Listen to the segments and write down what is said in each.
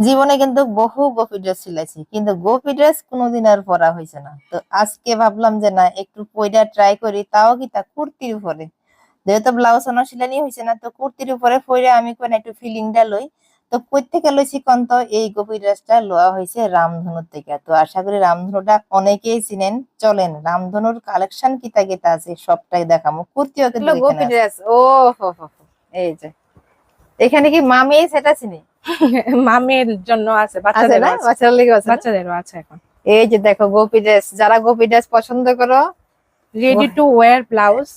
জীবনে কিন্তু বহু গোপী ড্রেস সিলাইছি কিন্তু গোপী ড্রেস কোনোদিন আর পরা হয়েছে না। তো আজকে ভাবলাম যে না একটু পয়টা ট্রাই করি তাও কি তা কুর্তির উপরে। যেহেতু ব্লাউজ আনো সিলানি হয়েছে না তো কুর্তির উপরে পরে আমি কোন একটু ফিলিংটা লই। তো কই থেকে লইছি কোন তো এই গোপী ড্রেসটা লওয়া হয়েছে রামধনুর থেকে। তো আশা করি রামধনুটা অনেকেই চিনেন চলেন। রামধনুর কালেকশন কিতা কিতা আছে সবটাই দেখামো। কুর্তিও কিন্তু গোপী ড্রেস ও হো হো। এই যে। এখানে কি মামি সেটা চিনি? মামের জন্য আছে বাচ্চাদের আছে। লেগে আছে বাচ্চাদেরও আছে এখন। এই যে দেখো গোপী ড্রেস। যারা গোপী ড্রেস পছন্দ করো রেডি টু ওয়্যার ব্লাউজ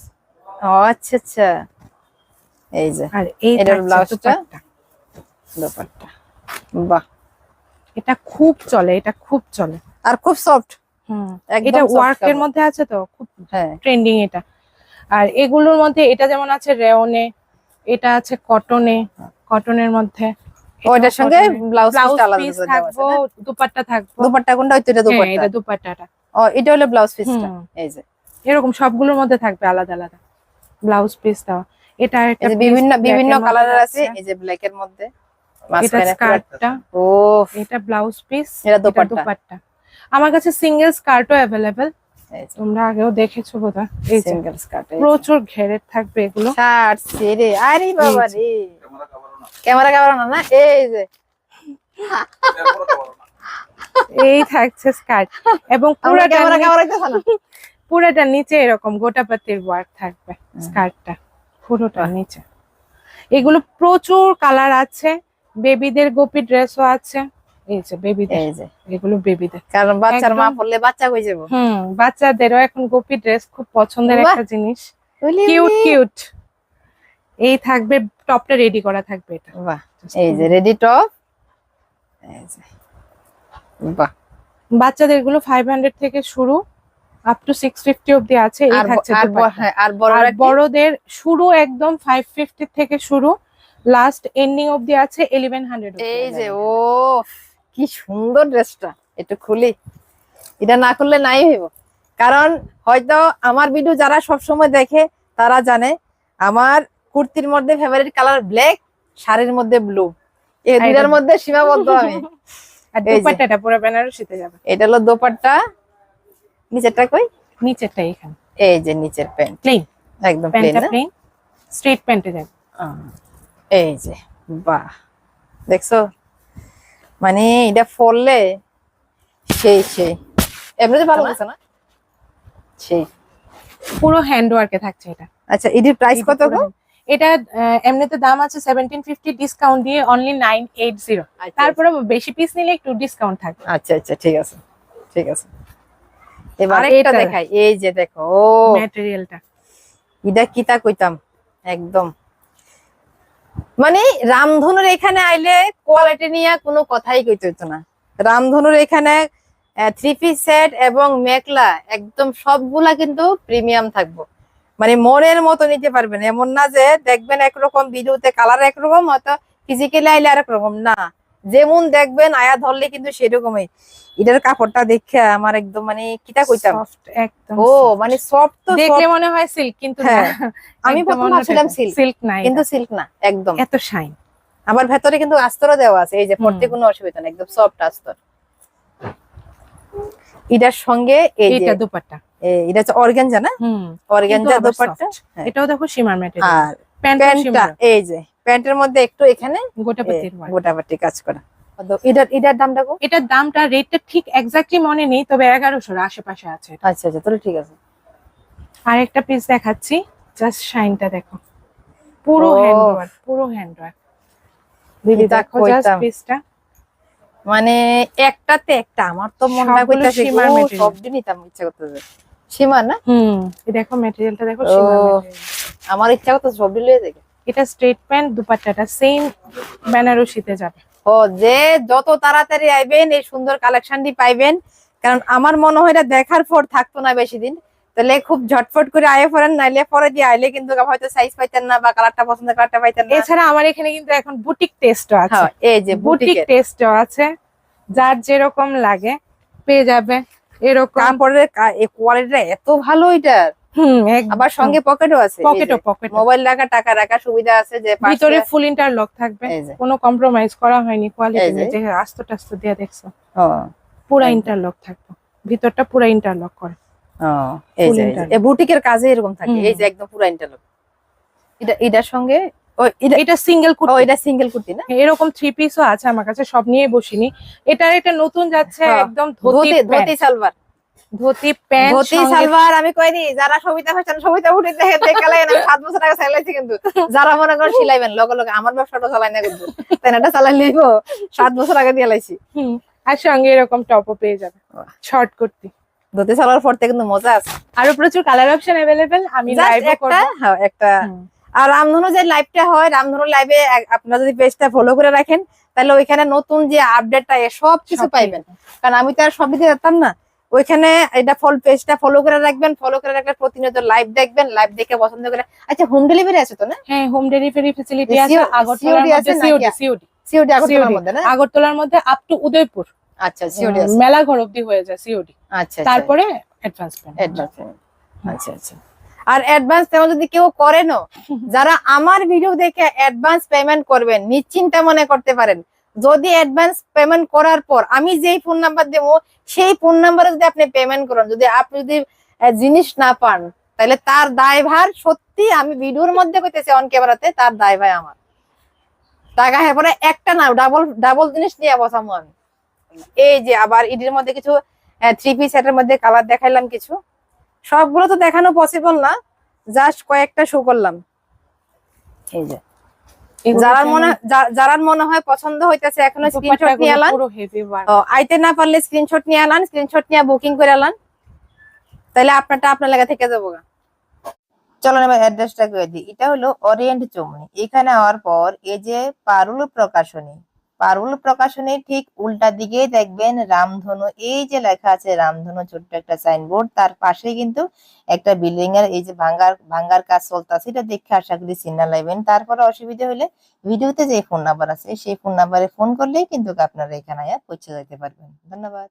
ও আচ্ছা আচ্ছা। এই যে আর এই এটার ব্লাউজটা? দোপাট্টা। বাহ। এটা খুব চলে এটা খুব চলে। আর খুব সফট হুম। একদম এটা ওয়ার্কের মধ্যে আছে তো? খুব হ্যাঁ। ট্রেন্ডিং এটা। আর এগুলোর মধ্যে এটা যেমন আছে রেওনে এটা আছে কটনে। কটনের মধ্যে। ওইটার সঙ্গে ব্লাউজ পিস থাকব দুপাট্টা থাকব। দুপাট্টা কোনটা? এটা হ্যাঁ, দুপাট্টা এটা দুপাট্টাটা। ও এটা হলো ব্লাউজ পিসটা এই যে। এরকম সবগুলোর মধ্যে থাকবে আলাদা আলাদা। ব্লাউজ পিস দেওয়া এটা বিভিন্ন বিভিন্ন কালারের আছে। এই যে ব্ল্যাক এর মধ্যে। এটা মাঝখানে স্কার্টটা ও এটা ব্লাউজ পিস এটা দোপাট্টা। দুপাট্টা। আমার কাছে সিঙ্গেল স্কার্টও অ্যাভেলেবেল তোমরা আগেও দেখেছ বোধহয়। এই সিঙ্গেল স্কার্ট প্রচুর ঘেরের থাকবে এগুলো। শার্ট ছেড়ে। আরে বাবা রে। ক্যামেরা ক্যামেরা না না এই যে। এই থাকছে স্কার্ট। এবং পুরোটা ক্যামেরা ক্যামেরা না। পুরোটা নিচে এরকম গোটাপাতির ওয়ার্ক থাকবে স্কার্টটা। পুরোটা নিচে। এগুলো প্রচুর কালার আছে বেবিদের গোপী ড্রেসও আছে। এই যে বেবিদের এই যে। এগুলো বেবিদের কারণ বাচ্চার মা। পড়লে বাচ্চা হয়ে যাব? হুম বাচ্চাদেরও এখন গোপী ড্রেস খুব পছন্দের একটা জিনিস। কিউট কিউট এই থাকবে টপটা রেডি করা থাকবে এটা। বাহ এই যে রেডি টপ। এই যে বাহ। বাচ্চাদেরগুলো ফাইভ হান্ড্রেড থেকে শুরু আপ টু সিক্স ফিফটি অব্দি আছে এই থাকছে আর। হ্যাঁ? বড়দের শুরু একদম ফাইভ ফিফটি থেকে শুরু লাস্ট এন্ডিং অব্দি আছে ইলেভেন হান্ড্রেড এই যে ও কি সুন্দর ড্রেসটা। একটু খুলি। এটা না করলে নাই হইব। কারণ হয়তো আমার ভিডিও যারা সব সময় দেখে তারা জানে আমার কুর্তির মধ্যে ফেভারিট কালার ব্ল্যাক শাড়ির মধ্যে ব্লু এই দুটার মধ্যে সীমাবদ্ধ আমি। আর। দুপাট্টাটা পুরো বেনারসিতে যাবে। এটা হলো দোপাট্টা। নিচেরটা কই? নিচেরটা এখানে এই যে নিচের প্যান্ট। প্লেন একদম প্লেন প্লেন স্ট্রেট প্যান্টে যাবে। এই যে বাহ। দেখছ? মানে এটা ফললে সেই সেই। এমনিতে ভালো লাগছে না? সেই পুরো হ্যান্ড ওয়ার্কে থাকছে এটা। আচ্ছা এটির প্রাইস কত গো? এটা এমনিতে দাম আছে সেভেন্টিন ফিফটি ডিসকাউন্ট দিয়ে অনলি নাইন এইট জিরো তারপরে বেশি পিস নিলে একটু ডিসকাউন্ট থাকবে আচ্ছা আচ্ছা ঠিক আছে ঠিক আছে। এবার এটা দেখাই এই যে দেখো ও। ম্যাটেরিয়ালটা এটা কিতা কইতাম একদম। মানে রামধনুর এখানে আইলে কোয়ালিটি নিয়ে কোনো কথাই কইতে হইতো না। রামধনুর এখানে থ্রি পিস সেট এবং মেকলা একদম সবগুলা কিন্তু প্রিমিয়াম থাকব। মানে মনের মতো নিতে পারবেন। এমন না যে দেখবেন একরকম ভিডিওতে কালার একরকম হয়তো ফিজিক্যালি আইলে আরেক রকম। না যেমন দেখবেন আয়া ধরলে কিন্তু সেরকমই। এটার কাপড়টা দেখে আমার একদম মানে কিতা কইতাম? ও মানে সফট তো দেখলে মনে হয় সিল্ক কিন্তু হ্যাঁ, আমি প্রথম ভাবছিলাম silk, সিল্ক না কিন্তু সিল্ক না একদম। এত শাইন আমার ভেতরে কিন্তু আস্তরও দেওয়া আছে এই যে পড়তে কোনো অসুবিধা নেই একদম সফট আস্তর। এটার সঙ্গে এই যে এটা দুপাট্টা। এটা হচ্ছে অর্গানজা না? অর্গানজা দোপাট্টা? হ্যাঁ। এটাও দেখো সীমার ম্যাটেরিয়াল আর প্যান্টটা এই যে প্যান্টের মধ্যে একটু এখানে গোটাপাটি কাজ করা। এটার এটার দামটা এটার দামটা রেটটা ঠিক এক্স্যাক্টলি মনে নেই তবে এগারোশোর আশেপাশে আছে আচ্ছা আচ্ছা তাহলে ঠিক আছে। আর একটা পিস দেখাচ্ছি জাস্ট শাইনটা দেখো। পুরো দিদি দেখো জাস্ট পিসটা মানে একটাতে একটা আমার তো মনে হয়। সব নিতাম ইচ্ছা করতেছে। সীমা না? হুম। এই দেখো ম্যাটেরিয়ালটা দেখো ও। আমার ইচ্ছা করতেছে সব দিন লয়ে যাবে এটা স্ট্রেট প্যান্ট দুপাট্টাটা সেম বেনারসিতে যাবে। ও যে যত তাড়াতাড়ি আইবেন এই সুন্দর কালেকশনটি পাইবেন কারণ আমার মনে হয় এটা দেখার পর থাকতো না বেশি দিন। তাহলে খুব ঝটফট করে আয়ে পড়েন নাইলে পরে দিয়ে আইলে কিন্তু হয়তো সাইজ পাইতেন না বা কালারটা পছন্দ কালারটা পাইতেন না। এছাড়া আমার এখানে কিন্তু এখন বুটিক টেস্টও আছে। হ্যাঁ, এই যে বুটিক টেস্টও আছে। যার যেরকম লাগে পেয়ে যাবে। এরকম। কাপড়ের কোয়ালিটিটা এত ভালো এটার। আবার সঙ্গে পকেটও আছে। পকেটও পকেট মোবাইল রাখা টাকা রাখা সুবিধা আছে যে ভিতরে ফুল ইন্টারলক থাকবে। কোনো কম্প্রোমাইজ করা হয়নি কোয়ালিটি যে। আস্ত টাস্ত দিয়ে দেখছ। পুরা ইন্টারলক থাকবে। ভিতরটা পুরা ইন্টারলক করে। বুটিকের কাজে এরকম থাকে। এই যে একদম পুরো ইন্টারলক এটা এটার সঙ্গে এটা সিঙ্গেল কুর্তি। এটা সিঙ্গেল কুর্তি না? এরকম থ্রি পিসও আছে আমার কাছে সব নিয়ে বসিনি। এটা নতুন যাচ্ছে হ্যাঁ। একদম ধুতি প্যান্ট ধুতি প্যান্ট ধুতি সঙ্গে- আমি কইনি যারা সবিতা ফ্যাশন সবিতা উঠে দেখে দেখে বছর আগে চালাইছি কিন্তু। যারা মনে সিলাইবেন লগে লগে আমার ব্যবসাটা চালাই না কিন্তু। তাই না এটা চালাই বছর আগে দিয়ে লাইছি। হুম, আর সঙ্গে এরকম টপও পেয়ে যাবে। শর্ট কুর্তি। ধুতি সালোয়ার পরতে কিন্তু মজা আছে। আরও প্রচুর কালার অপশন আমি একটা? হ্যাঁ। আর রামধনু যে লাইভটা হয় রামধনু লাইভে আপনারা যদি পেজটা ফলো করে রাখেন তাহলে ওইখানে নতুন যে আপডেটটা সব কিছু পাইবেন। কারণ আমি তো আর সব দিতে যেতাম না। ওইখানে এটা ফল পেজটা ফলো করে রাখবেন ফলো করে রাখলে প্রতিনিয়ত লাইভ দেখবেন লাইভ দেখে পছন্দ করে আচ্ছা হোম ডেলিভারি আছে তো না? হ্যাঁ হোম ডেলিভারি ফ্যাসিলিটি আছে আগরতলার মধ্যে সিওডি সিওডি সিওডি আগরতলার মধ্যে না? আগরতলার মধ্যে আপ টু উদয়পুর। আচ্ছা সিওডি আছে। মেলা ঘর অব্দি হয়ে যায় সিওডি আচ্ছা আচ্ছা। তারপরে অ্যাডভান্স পেমেন্ট আচ্ছা আচ্ছা। আর অ্যাডভান্স পেমেন্ট যদি কেউ করেনও যারা আমার ভিডিও দেখে অ্যাডভান্স পেমেন্ট করবেন নিশ্চিন্তে মনে করতে পারেন যদি অ্যাডভান্স পেমেন্ট করার পর আমি যেই ফোন নাম্বার দেবো সেই ফোন নাম্বারে যদি আপনি পেমেন্ট করেন যদি আপনি যদি জিনিস না পান তাহলে তার দায়ভার সত্যি আমি ভিডিওর মধ্যে কইতেছি অন ক্যামেরাতে তার দায়ভার আমার। টাকা হ্যাঁ পরে একটা না ডাবল ডাবল জিনিস নিয়ে বসামো আমি। এই যে আবার ইডির মধ্যে কিছু থ্রি পিস সেটের মধ্যে কালার দেখাইলাম কিছু। সবগুলো তো দেখানো পসিবল না জাস্ট কয়েকটা শো করলাম। এই যে। যারা মনে যারার মনে হয় পছন্দ হইতেছে এখনও স্ক্রিনশট নিয়ে আলান। পুরো হেভি ওয়ার্ক ও, আইতে না পারলে স্ক্রিনশট নিয়ে আলান স্ক্রিনশট নিয়ে বুকিং করে আলান। তাহলে আপনারটা আপনার লাগা থেকে যাব গা। চলো এবার অ্যাড্রেসটা করে দিই। এটা হলো ওরিয়েন্ট চমনি এখানে হওয়ার পর এই যে পারুল প্রকাশনী পারুল প্রকাশনী ঠিক উল্টা দিকে দেখবেন রামধনু। এই যে লেখা আছে রামধনু ছোট্ট একটা সাইনবোর্ড তার পাশে কিন্তু একটা বিল্ডিং এর এই যে ভাঙ্গার ভাঙ্গার কাজ চলতেছে, এটা দেখে আশা করি চিন্তা লাগবেন তারপরে অসুবিধা হলে ভিডিওতে যে ফোন নাম্বার আছে, সেই ফোন নাম্বারে ফোন করলেই কিন্তু আপনারা এখানে পৌঁছে যেতে পারবেন। ধন্যবাদ।